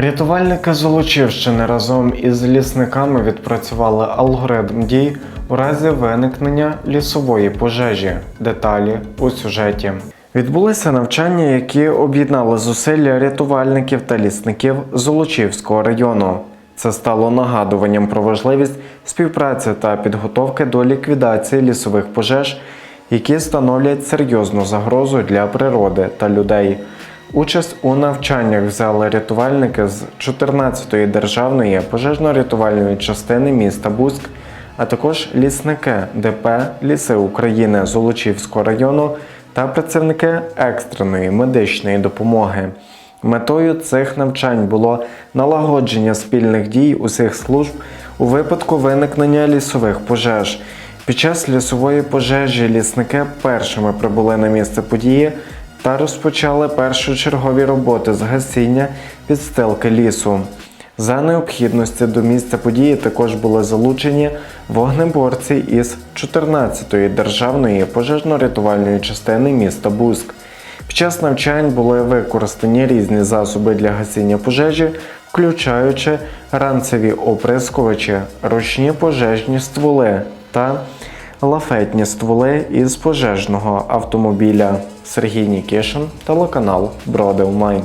Рятувальники Золочівщини разом із лісниками відпрацювали алгоритм дій у разі виникнення лісової пожежі. Деталі у сюжеті. Відбулися навчання, які об'єднали зусилля рятувальників та лісників Золочівського району. Це стало нагадуванням про важливість співпраці та підготовки до ліквідації лісових пожеж, які становлять серйозну загрозу для природи та людей. Участь у навчаннях взяли рятувальники з 14-ї державної пожежно-рятувальної частини міста Буськ, а також лісники ДП Ліси України Золочівського району та працівники екстреної медичної допомоги. Метою цих навчань було налагодження спільних дій усіх служб у випадку виникнення лісових пожеж. Під час лісової пожежі лісники першими прибули на місце події та розпочали першочергові роботи з гасіння підстилки лісу. За необхідності до місця події також були залучені вогнеборці із 14-ї державної пожежно-рятувальної частини міста Буск. Під час навчань були використані різні засоби для гасіння пожежі, включаючи ранцеві оприскувачі, ручні пожежні стволи та лафетні стволи із пожежного автомобіля. Сергій Нікішин, телеканал Броди Онлайн.